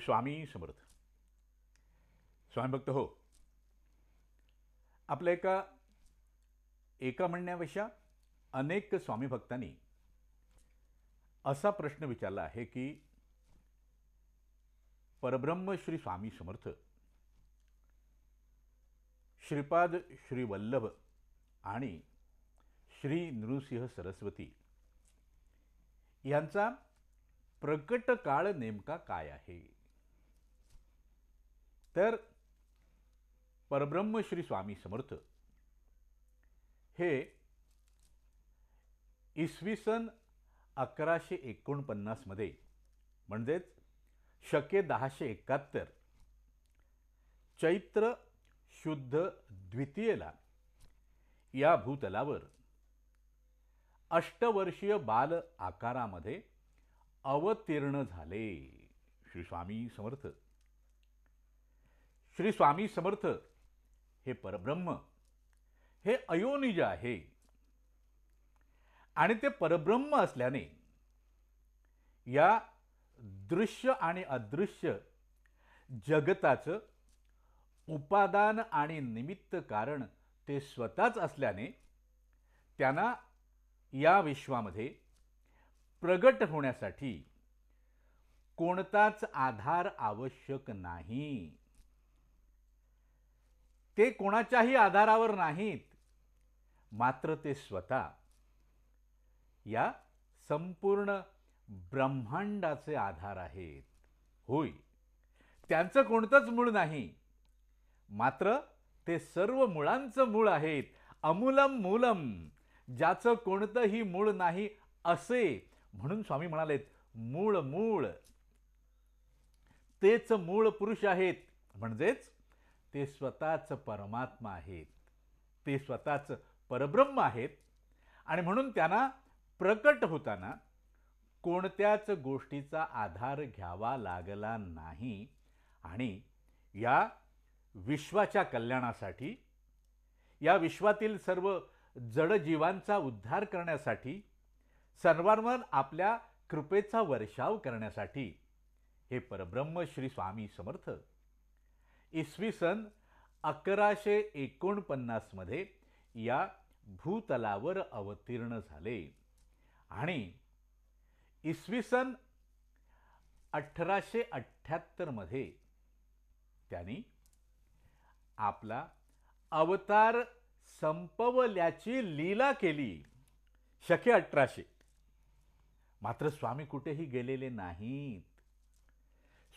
श्री स्वामी समर्थ. स्वामी भक्त हो. आपल्या एका एका म्हणण्यापेक्षा अनेक स्वामी भक्तांनी असा प्रश्न विचारला आहे की परब्रह्म श्री स्वामी समर्थ श्रीपाद श्री वल्लभ आणि श्री नृसिंह सरस्वती यांचा प्रकट काळ नेमका काय आहे? तर परब्रह्म श्री स्वामी समर्थ हे इसवी सन अकराशे एकोणपन्नासमध्ये म्हणजेच शके दहाशे एकाहत्तर चैत्र शुद्ध द्वितीयेला या भूतलावर अष्टवर्षीय बाल आकारामध्ये अवतीर्ण झाले. श्री स्वामी समर्थ श्री स्वामी समर्थ हे परब्रह्म हे अयोनिज आहे. आणि ते परब्रह्म असल्याने या दृश्य आणि अदृश्य जगताचं उपादान आणि निमित्त कारण ते स्वतःच असल्याने त्यांना या विश्वामध्ये प्रगट होण्यासाठी कोणताच आधार आवश्यक नाही. ते कोणाच्याही आधारावर नाहीत. मात्र ते स्वतः या संपूर्ण ब्रह्मांडाचे आधार आहेत. होय. त्यांचं कोणतंच मूळ नाही. मात्र ते सर्व मुळांचं मूळ आहेत. अमूलम मूलम. ज्याचं कोणतंही मूळ नाही असे म्हणून स्वामी म्हणालेत मूळ मूळ. तेच मूळ पुरुष आहेत. म्हणजेच ते स्वतःच परमात्मा आहेत. ते स्वतःच परब्रह्म आहेत. आणि म्हणून त्यांना प्रकट होताना कोणत्याच गोष्टीचा आधार घ्यावा लागला नाही. आणि या विश्वाच्या कल्याणासाठी या विश्वातील सर्व जडजीवांचा उद्धार करण्यासाठी सर्वांवर आपल्या कृपेचा वर्षाव करण्यासाठी हे परब्रह्म श्री स्वामी समर्थ इसवी सन अकराशे एकोणपन्नासमध्ये या भूतलावर अवतीर्ण झाले. आणि इसवी सन अठराशे अठ्ठ्याहत्तरमध्ये त्यांनी आपला अवतार संपवल्याची लीला केली. शके अठराशे. मात्र स्वामी कुठेही गेलेले नाहीत.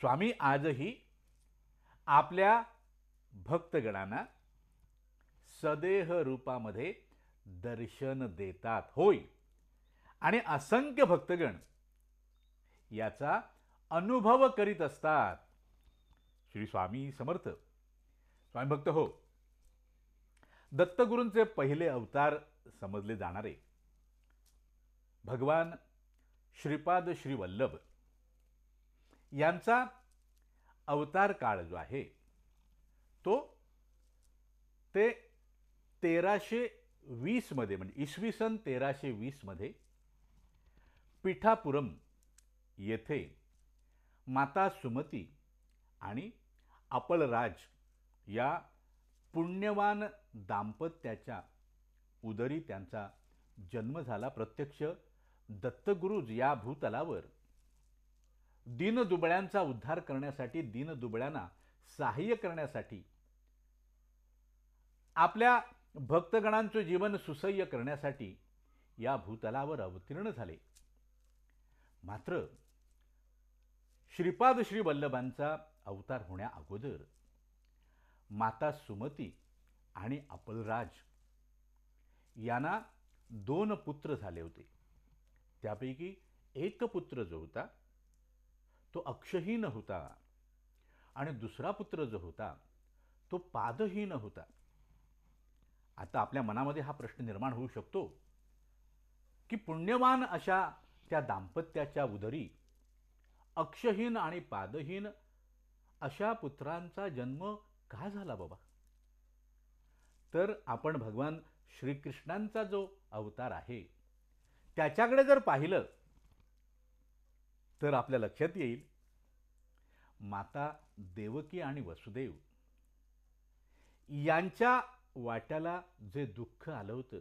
स्वामी आजही आपल्या भक्तगणांना सदेह रूपामध्ये दर्शन देतात. होय. आणि असंख्य भक्तगण याचा अनुभव करीत असतात. श्री स्वामी समर्थ. स्वामी भक्त हो. दत्तगुरूंचे पहिले अवतार समजले जाणारे. भगवान श्रीपाद श्रीवल्लभ यांचा अवतार काळ जो आहे तो ते तेराशे वीसमध्ये म्हणजे इसवी सन तेराशे वीसमध्ये पिठापुरम येथे माता सुमती आणि अपलराज या पुण्यवान दाम्पत्याच्या उदरी त्यांचा जन्म झाला. प्रत्यक्ष दत्तगुरूज या भूतलावर दीनदुबळ्यांचा उद्धार करण्यासाठी दीनदुबळ्यांना सहाय्य करण्यासाठी आपल्या भक्तगणांचं जीवन सुसह्य करण्यासाठी या भूतलावर अवतीर्ण झाले. मात्र श्रीपाद श्री वल्लभांचा अवतार होण्या अगोदर माता सुमती आणि अपलराज यांना दोन पुत्र झाले होते. त्यापैकी एक पुत्र जो होता तो अक्षहीन होता. आणि दुसरा पुत्र जो होता तो पादहीन होता. आता आपल्या मनामध्ये हा प्रश्न निर्माण होऊ शकतो की पुण्यवान अशा त्या दाम्पत्याच्या उदरी अक्षहीन आणि पादहीन अशा पुत्रांचा जन्म का झाला बाबा? तर आपण भगवान श्रीकृष्णांचा जो अवतार आहे त्याच्याकडे जर पाहिलं तर आपल्या लक्षात येईल. माता देवकी आणि वसुदेव यांच्या वाट्याला जे दुःख आलं होतं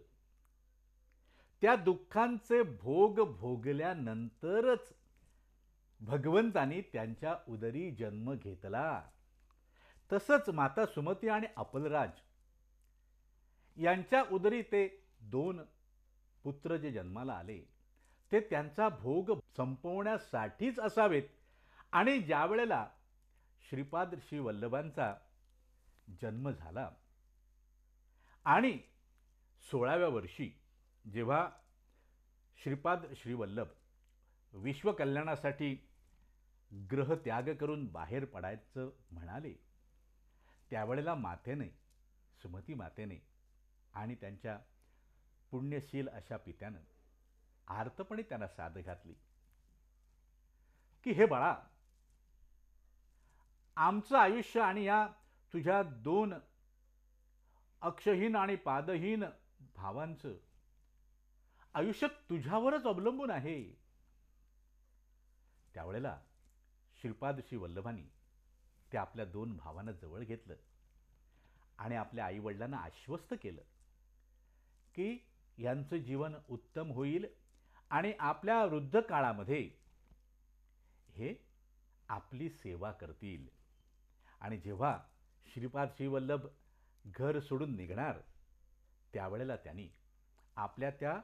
त्या दुःखांचे भोग भोगल्यानंतरच भगवंतानी त्यांच्या उदरी जन्म घेतला. तसंच माता सुमती आणि अपलराज यांच्या उदरी ते दोन पुत्र जे जन्माला आले ते त्यांचा भोग संपवण्यासाठीच असावेत. आणि ज्या वेळेला श्रीपाद श्री वल्लभांचा जन्म झाला आणि सोळाव्या वर्षी जेव्हा श्रीपाद श्री वल्लभ विश्वकल्याणासाठी ग्रहत्याग करून बाहेर पडायचं म्हणाले त्यावेळेला मातेने सुमती मातेने आणि त्यांच्या पुण्यशील अशा पित्यानं आर्तपणे त्यांना साध घातली. की हे बाळा आमचं आयुष्य आणि या तुझ्या दोन अक्षहीन आणि पादहीन भावांचं आयुष्य तुझ्यावरच अवलंबून आहे. त्यावेळेला श्रीपाद श्री वल्लभानी ते आपल्या दोन भावांना जवळ घेतलं आणि आपल्या आईवडिलांना आश्वस्त केलं की यांचं जीवन उत्तम होईल आणि आपल्या वृद्ध काळामध्ये हे आपली सेवा करतील. आणि जेव्हा श्रीपाद श्रीवल्लभ घर सोडून निघणार त्यावेळेला त्यांनी आपल्या त्या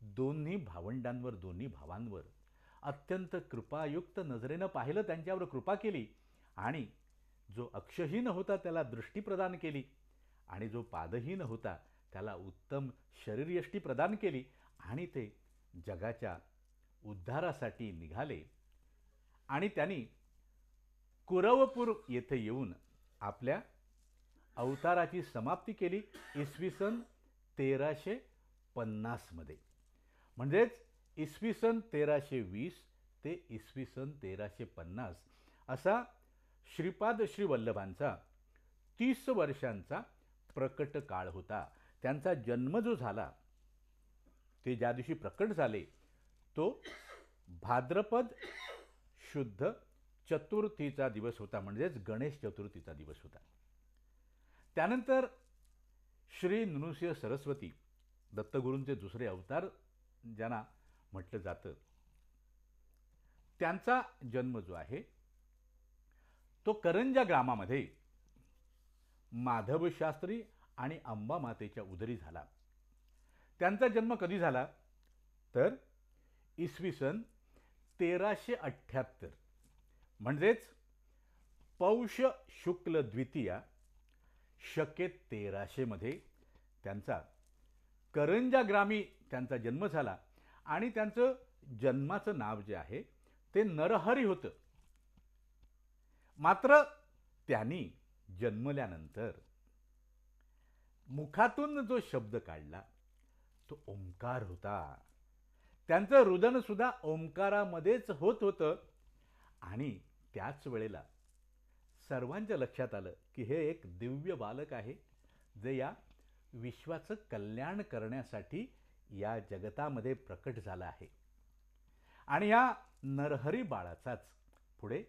दोन्ही भावंडांवर दोन्ही भावांवर अत्यंत कृपायुक्त नजरेनं पाहिलं त्यांच्यावर कृपा केली आणि जो अक्षहीन होता त्याला दृष्टी प्रदान केली आणि जो पादहीन होता त्याला उत्तम शरीरयष्टी प्रदान केली आणि ते जगाच्या उद्धारासाठी निघाले आणि त्यांनी कुरवपूर येथे येऊन आपल्या अवताराची समाप्ती केली. इसवी सन तेराशे पन्नासमध्ये म्हणजेच इसवी सन तेराशे वीस ते इसवी सन तेराशे पन्नास असा श्रीपाद श्रीवल्लभांचा तीस वर्षांचा प्रकट काळ होता. त्यांचा जन्म जो झाला ते ज्या दिवशी प्रकट झाले तो भाद्रपद शुद्ध चतुर्थीचा दिवस होता म्हणजेच गणेश चतुर्थीचा दिवस होता. त्यानंतर श्री नृसिंह सरस्वती दत्तगुरूंचे दुसरे अवतार ज्यांना म्हटलं जातं त्यांचा जन्म जो आहे तो करंजा ग्रामामध्ये माधवशास्त्री आणि अंबा मातेच्या उदरी झाला. त्यांचा जन्म कधी झाला? तर इसवी सन तेराशे अठ्ठ्याहत्तर. म्हणजेच पौष शुक्ल द्वितीया शके तेराशेमध्ये त्यांचा करंजा ग्रामी त्यांचा जन्म झाला आणि त्यांचं जन्माचं नाव जे आहे ते नरहरी होतं. मात्र त्यांनी जन्मल्यानंतर मुखातून जो शब्द काढला तो ओंकार होता. त्यांचं रुदनसुद्धा ओंकारामध्येच होत होतं. आणि त्याच वेळेला सर्वांच्या लक्षात आलं की हे एक दिव्य बालक आहे जे या विश्वाचं कल्याण करण्यासाठी या जगतामध्ये प्रकट झालं आहे. आणि या नरहरी बाळाचाच पुढे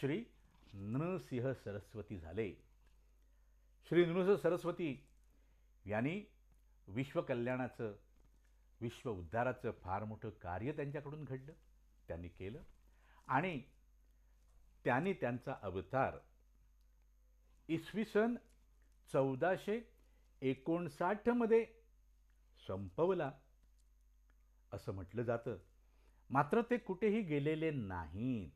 श्री नृसिंह सरस्वती झाले. श्री नृसिंह सरस्वती यांनी विश्वकल्याणाचं विश्व उद्धाराचं फार मोठं कार्य त्यांच्याकडून घडलं त्यांनी केलं. आणि त्यांनी त्यांचा अवतार इसवी सन चौदाशे एकोणसाठमध्ये संपवला असं म्हटलं जातं. मात्र ते कुठेही गेलेले नाहीत.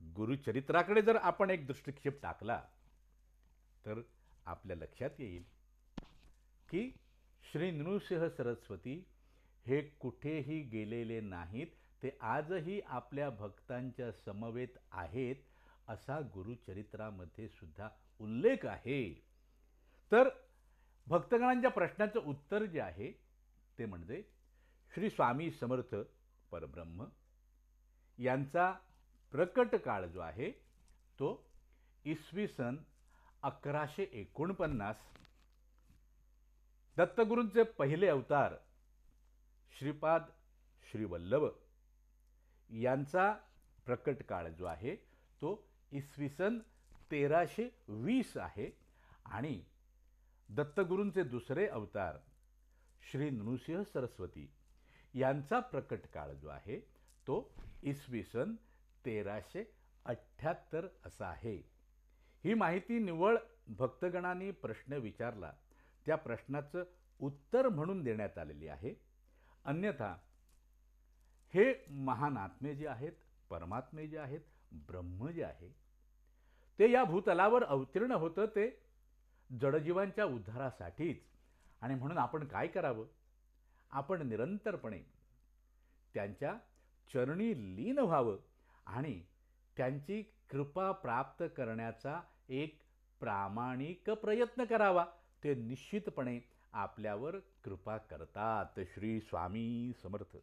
गुरुचरित्राकडे जर आपण एक दृष्टिक्षेप टाकला तर आपल्या लक्षात येईल की श्री नृसिंह सरस्वती हे कुठेही गेलेले नाहीत ते आजही आपल्या भक्तांच्या समवेत आहेत असा गुरुचरित्रामध्ये सुद्धा उल्लेख आहे. तर भक्तगणांच्या प्रश्नाचं उत्तर जे आहे ते म्हणजे श्री स्वामी समर्थ परब्रह्म यांचा प्रकट काळ जो आहे तो इसवी सन अकराशे एकोणपन्नास दत्तगुरूंचे पहिले अवतार श्रीपाद श्रीवल्लभ. यांचा प्रकट काळ जो आहे तो इसवी सन तेराशे वीस आहे. आणि दत्तगुरूंचे दुसरे अवतार श्री नृसिंह सरस्वती यांचा प्रकट काळ जो आहे तो इसवी सन तेराशे अठ्ठ्याहत्तर असा आहे. ही माहिती निव्वळ भक्तगणांनी प्रश्न विचारला. त्या प्रश्नाचं उत्तर म्हणून देण्यात आलेली आहे. अन्यथा हे महान आत्मे जे आहेत परमात्मे जे आहेत ब्रह्म जे आहे ते या भूतलावर अवतीर्ण होतं ते जडजीवांच्या उद्धारासाठीच. आणि म्हणून आपण काय करावं? आपण निरंतरपणे त्यांच्या चरणी लीन व्हावं आणि त्यांची कृपा प्राप्त करण्याचा एक प्रामाणिक प्रयत्न करावा. ते निश्चितपणे आपल्यावर कृपा करतात. श्री स्वामी समर्थ.